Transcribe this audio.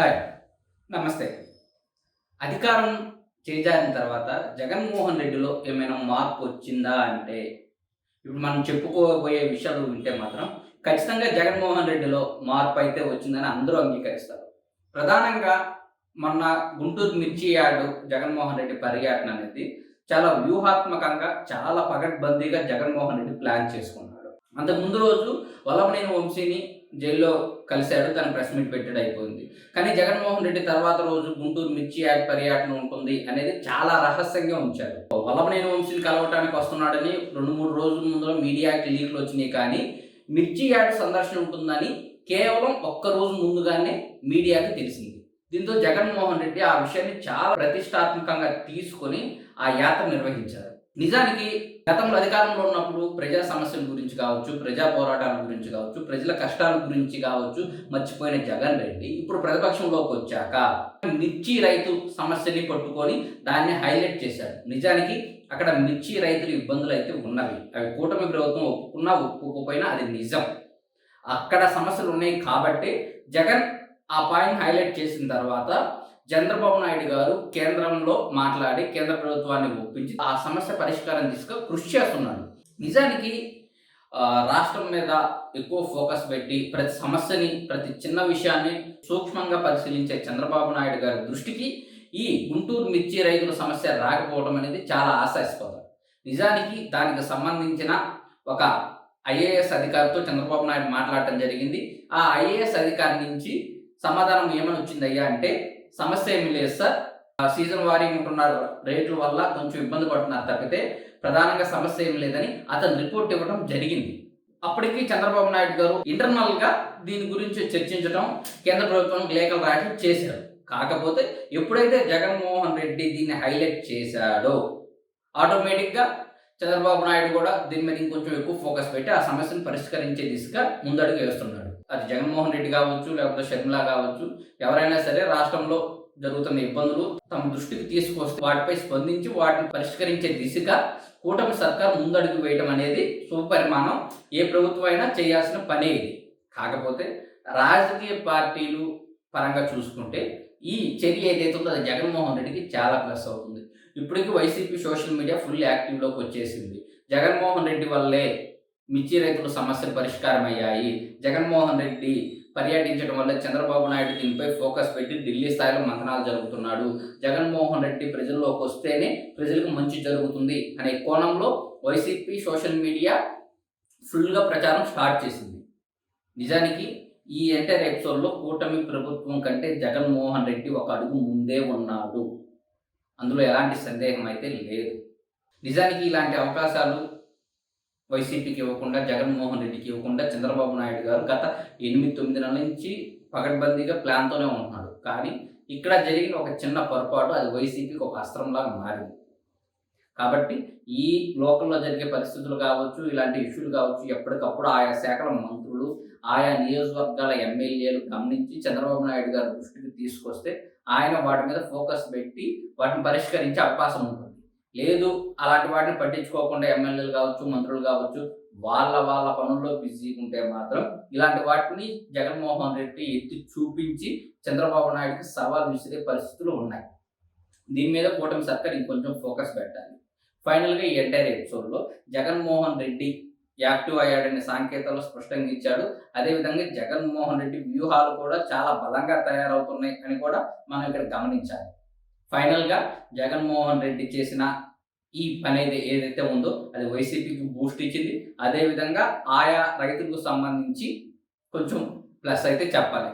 Hi. నమస్తే. అధికారం చేజారిన తర్వాత జగన్మోహన్ రెడ్డిలో ఏమైనా మార్పు వచ్చిందా అంటే ఇప్పుడు మనం చెప్పుకోబోయే విషయాలు వింటే మాత్రం ఖచ్చితంగా జగన్మోహన్ రెడ్డిలో మార్పు అయితే వచ్చిందని అందరూ అంగీకరిస్తారు. ప్రధానంగా మొన్న గుంటూరు మిర్చి యార్డు జగన్మోహన్ రెడ్డి పర్యటన అనేది చాలా వ్యూహాత్మకంగా చాలా పగడ్బందీగా జగన్మోహన్ రెడ్డి ప్లాన్ చేసుకున్నాడు. అంతకు ముందు రోజు వల్లభనేని వంశీని జైల్లో కలిశాడు తన ప్రెస్ మీట్ పెట్టాడు అయిపోయింది. కానీ జగన్మోహన్ రెడ్డి తర్వాత రోజు గుంటూరు మిర్చి యాడ్ పర్యటన ఉంటుంది అనేది చాలా రహస్యంగా ఉంచారు వల్లభనేని వంశీని కలవటానికి వస్తున్నాడని రెండు మూడు రోజుల ముందు మీడియాకి లీక్లు వచ్చినాయి కానీ మిర్చి యాడ్ సందర్శన ఉంటుందని కేవలం ఒక్క రోజు ముందుగానే మీడియాకి తెలిసింది. దీంతో జగన్మోహన్ రెడ్డి ఆ విషయాన్ని చాలా ప్రతిష్టాత్మకంగా తీసుకొని ఆ యాత్ర నిర్వహించారు. నిజానికి గతంలో అధికారంలో ఉన్నప్పుడు ప్రజా సమస్యల గురించి కావచ్చు ప్రజా పోరాటాల గురించి కావచ్చు ప్రజల కష్టాల గురించి కావచ్చు మర్చిపోయిన జగన్ రెడ్డి ఇప్పుడు ప్రతిపక్షంలోకి వచ్చాక మిర్చి రైతు సమస్యని పట్టుకొని దాన్ని హైలైట్ చేశాడు. నిజానికి అక్కడ మిర్చి రైతులు ఇబ్బందులు అయితే ఉన్నవి. అవి కూటమి ప్రభుత్వం ఒప్పుకున్నా ఒప్పుకోకపోయినా అది నిజం. అక్కడ సమస్యలు ఉన్నాయి కాబట్టి జగన్ ఆ పాయింట్ హైలైట్ చేసిన తర్వాత చంద్రబాబు నాయుడు గారు కేంద్రంలో మాట్లాడి కేంద్ర ప్రభుత్వాన్ని ఒప్పించి ఆ సమస్య పరిష్కారం తీసుకుని కృషి చేస్తున్నాడు నిజానికి రాష్ట్రం మీద ఎక్కువ ఫోకస్ పెట్టి ప్రతి సమస్యని ప్రతి చిన్న విషయాన్ని సూక్ష్మంగా పరిశీలించే చంద్రబాబు నాయుడు గారి దృష్టికి ఈ గుంటూరు మిర్చి రైతుల సమస్య రాకపోవడం అనేది చాలా ఆశాస్పదం. నిజానికి దానికి సంబంధించిన ఒక ఐఏఎస్ అధికారితో చంద్రబాబు నాయుడు మాట్లాడటం జరిగింది. ఆ ఐఏఎస్ అధికారి నుంచి సమాధానం ఏమని వచ్చిందయ్యా అంటే సమస్య ఏమీ లేదు సార్. ఆ సీజన్ వారీ ఉంటున్న రేట్ల వల్ల కొంచెం ఇబ్బంది పడుతున్నారు తప్పితే ప్రధానంగా సమస్య ఏం లేదని అతను రిపోర్ట్ ఇవ్వడం జరిగింది. అప్పటికి చంద్రబాబు నాయుడు గారు ఇంటర్నల్గా దీని గురించి చర్చించడం కేంద్ర ప్రభుత్వం లేఖలు రాయడం చేశారు. కాకపోతే ఎప్పుడైతే జగన్మోహన్ రెడ్డి దీన్ని హైలైట్ చేశాడో ఆటోమేటిక్గా చంద్రబాబు నాయుడు కూడా దీని మీద ఇంకొంచెం ఎక్కువ ఫోకస్ పెట్టి ఆ సమస్యను పరిష్కరించే దిశగా ముందడుగు వేస్తున్నాడు. అది జగన్మోహన్ రెడ్డి కావచ్చు లేకపోతే షర్మిల కావచ్చు ఎవరైనా సరే రాష్ట్రంలో జరుగుతున్న ఇబ్బందులు తమ దృష్టికి తీసుకొస్తే వాటిపై స్పందించి వాటిని పరిష్కరించే దిశగా కూటమి సర్కార్ ముందడుగు వేయడం అనేది శుభపరిమాణం ఏ ప్రభుత్వం అయినా చేయాల్సిన పనే ఇది. కాకపోతే రాజకీయ పార్టీలు పరంగా చూసుకుంటే ఈ చర్య ఏదైతే ఉందో అది జగన్మోహన్ రెడ్డికి చాలా ప్లస్ అవుతుంది. ఇప్పటికీ వైసీపీ సోషల్ మీడియా ఫుల్ యాక్టివ్లోకి వచ్చేసింది. జగన్మోహన్ రెడ్డి వల్లే మిర్చి రైతుల సమస్యలు పరిష్కారం అయ్యాయి జగన్మోహన్ రెడ్డి పర్యటించడం వల్ల చంద్రబాబు నాయుడు దీనిపై ఫోకస్ పెట్టి ఢిల్లీ స్థాయిలో మంతనాలు జరుగుతున్నాడు జగన్మోహన్ రెడ్డి ప్రజల్లోకి వస్తేనే ప్రజలకు మంచి జరుగుతుంది అనే కోణంలో వైసీపీ సోషల్ మీడియా ఫుల్గా ప్రచారం స్టార్ట్ చేసింది. నిజానికి ఈ ఎంటైర్ ఎపిసోడ్లో కూటమి ప్రభుత్వం కంటే జగన్మోహన్ రెడ్డి ఒక అడుగు ముందే ఉన్నాడు. అందులో ఎలాంటి సందేహం అయితే లేదు. నిజానికి ఇలాంటి అవకాశాలు వైసీపీకి ఇవ్వకుండా జగన్మోహన్ రెడ్డికి ఇవ్వకుండా చంద్రబాబు నాయుడు గారు గత ఎనిమిది తొమ్మిది నెలల నుంచి పకడ్బందీగా ప్లాన్తోనే ఉంటున్నాడు కానీ ఇక్కడ జరిగిన ఒక చిన్న పొరపాటు అది వైసీపీకి ఒక అస్త్రంలాగా మారింది. కాబట్టి ఈ లోకల్లో జరిగే పరిస్థితులు కావచ్చు ఇలాంటి ఇష్యూలు కావచ్చు ఎప్పటికప్పుడు ఆయా శాఖల మంత్రులు ఆయా నియోజకవర్గాల ఎమ్మెల్యేలు గమనించి చంద్రబాబు నాయుడు గారి దృష్టికి తీసుకొస్తే ఆయన వాటి మీద ఫోకస్ పెట్టి వాటిని పరిష్కరించే అవకాశం ఉంటుంది. లేదు అలాంటి వాటిని పట్టించుకోకుండా ఎమ్మెల్యేలు కావచ్చు మంత్రులు కావచ్చు వాళ్ళ వాళ్ళ పనుల్లో బిజీగా ఉంటే మాత్రం ఇలాంటి వాటిని జగన్మోహన్ రెడ్డి ఎత్తి చూపించి చంద్రబాబు నాయుడుకి సవాల్ విసిరే పరిస్థితులు ఉన్నాయి. దీని మీద కూటమి సర్కార్ ఇంకొంచెం ఫోకస్ పెట్టాలి. ఫైనల్గా ఈ ఎంటైర్ ఎపిసోడ్లో జగన్మోహన్ రెడ్డి యాక్టివ్ అయ్యాడనే సాంకేతాలు స్పష్టంగా ఇచ్చాడు. అదేవిధంగా జగన్మోహన్ రెడ్డి వ్యూహాలు కూడా చాలా బలంగా తయారవుతున్నాయి అని కూడా మనం ఇక్కడ గమనించాలి. ఫైనల్గా జగన్మోహన్ రెడ్డి చేసిన ఈ పని అయితే ఏదైతే ఉందో అది వైసీపీకి బూస్ట్ ఇచ్చింది. అదేవిధంగా ఆయా రైతులకు సంబంధించి కొంచెం ప్లస్ అయితే చెప్పాలి.